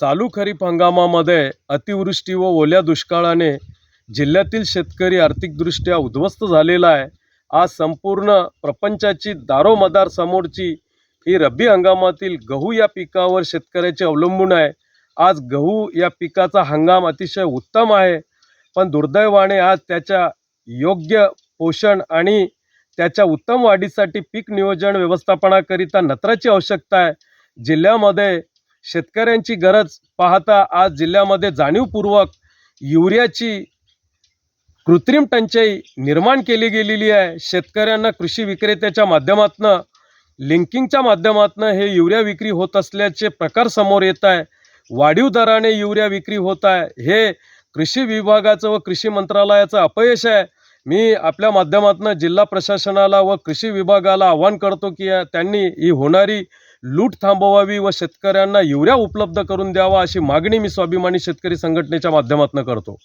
चालू खरीप हंगामामध्ये अतिवृष्टी व ओल्या दुष्काळाने जिल्ह्यातील शेतकरी आर्थिकदृष्ट्या उद्ध्वस्त झालेला आहे. आज संपूर्ण प्रपंचाची दारोमदार समोरची ही रब्बी हंगामातील गहू या पिकावर शेतकऱ्याचे अवलंबून आहे. आज गहू या पिकाचा हंगाम अतिशय उत्तम आहे. पण दुर्दैवाने आज त्याच्या योग्य पोषण आणि त्याच्या उत्तम वाढीसाठी पीक नियोजन व्यवस्थापनाकरिता नत्राची आवश्यकता आहे. जिल्ह्यामध्ये शेतकऱ्यांची गरज पाहता आज जिल्ह्यामध्ये जाणीवपूर्वक युरियाची कृत्रिम टंचाई निर्माण केली गेलेली आहे. शेतकऱ्यांना कृषी विक्रेत्याच्या माध्यमातून लिंकिंगच्या माध्यमातून हे युरिया विक्री होत असल्याचे प्रकार समोर येत आहे. वाढीव दराने युरिया विक्री होत आहे. हे कृषी विभागाचं व कृषी मंत्रालयाचं अपयश आहे. मी आपल्या माध्यमातून जिल्हा प्रशासनाला व कृषी विभागाला आवाहन करतो की त्यांनी ही होणारी लूट थांबवावी व शेतकऱ्यांना युऱ्या उपलब्ध करून द्यावा अशी मागणी मी स्वाभिमानी शेतकरी संघटनेच्या माध्यमातून करतो.